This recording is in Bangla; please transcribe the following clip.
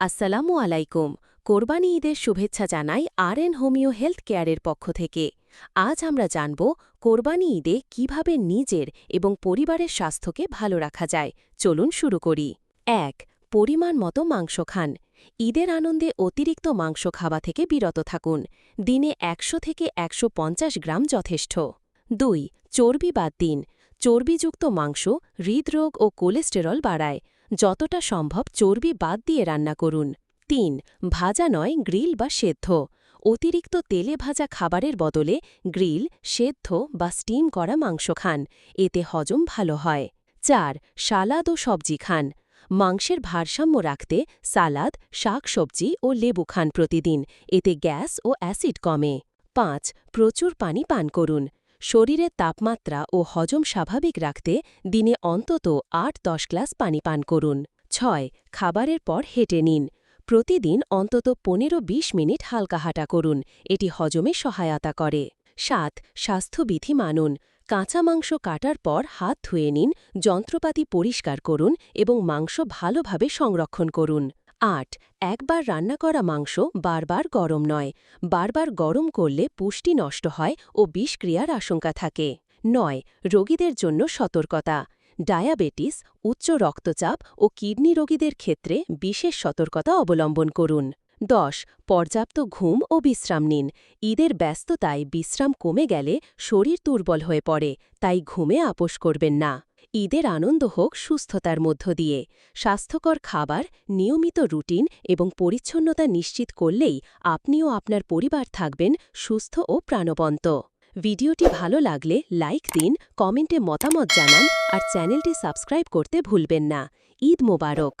আসসালামু আলাইকুম। কোরবানি ঈদের শুভেচ্ছা জানাই আর এন হোমিও হেলথ কেয়ারের পক্ষ থেকে। আজ আমরা জানব কোরবানি ঈদে কীভাবে নিজের এবং পরিবারের স্বাস্থ্যকে ভালো রাখা যায়। চলুন শুরু করি। এক, পরিমাণ মতো মাংস খান। ঈদের আনন্দে অতিরিক্ত মাংস খাওয়া থেকে বিরত থাকুন। দিনে একশো থেকে একশো পঞ্চাশ গ্রাম যথেষ্ট। দুই, চর্বি বাদ দিন। চর্বিযুক্ত মাংস হৃদরোগ ও কোলেস্টেরল বাড়ায়। যতটা সম্ভব চর্বি বাদ দিয়ে রান্না করুন। তিন, ভাজা নয়, গ্রিল বা সেদ্ধ। অতিরিক্ত তেলে ভাজা খাবারের বদলে গ্রিল, সেদ্ধ বা স্টিম করা মাংস খান। এতে হজম ভালো হয়। চার, সালাদ ও সবজি খান। মাংসের ভারসাম্য রাখতে সালাদ, শাকসবজি ও লেবু খান প্রতিদিন। এতে গ্যাস ও অ্যাসিড কমে। পাঁচ, প্রচুর পানি পান করুন। শরীরের তাপমাত্রা ও হজম স্বাভাবিক রাখতে দিনে অন্তত আট দশ গ্লাস পানি পান করুন। ছয়, খাবারের পর হেঁটে নিন। প্রতিদিন অন্তত পনেরো বিশ মিনিট হালকা হাঁটা করুন, এটি হজমে সহায়তা করে। সাত, স্বাস্থ্যবিধি মানুন। কাঁচা মাংস কাটার পর হাত ধুয়ে নিন, যন্ত্রপাতি পরিষ্কার করুন এবং মাংস ভালোভাবে সংরক্ষণ করুন। আট, একবার রান্না করা মাংস বারবার গরম নয়। বারবার গরম করলে পুষ্টি নষ্ট হয় ও বিষক্রিয়ার আশঙ্কা থাকে। নয়, রোগীদের জন্য সতর্কতা। ডায়াবেটিস, উচ্চ রক্তচাপ ও কিডনি রোগীদের ক্ষেত্রে বিশেষ সতর্কতা অবলম্বন করুন। দশ, পর্যাপ্ত ঘুম ও বিশ্রাম নিন। ঈদের ব্যস্ততায় বিশ্রাম কমে গেলে শরীর দুর্বল হয়ে পড়ে, তাই ঘুমে আপোষ করবেন না। ঈদের আনন্দ হোক সুস্থতার মধ্য দিয়ে। স্বাস্থ্যকর খাবার, নিয়মিত রুটিন এবং পরিচ্ছন্নতা নিশ্চিত করলেই আপনিও আপনার পরিবার থাকবেন সুস্থ ও প্রাণবন্ত। ভিডিওটি ভালো লাগলে লাইক দিন, কমেন্টে মতামত জানান আর চ্যানেলটি সাবস্ক্রাইব করতে ভুলবেন না। ঈদ মোবারক!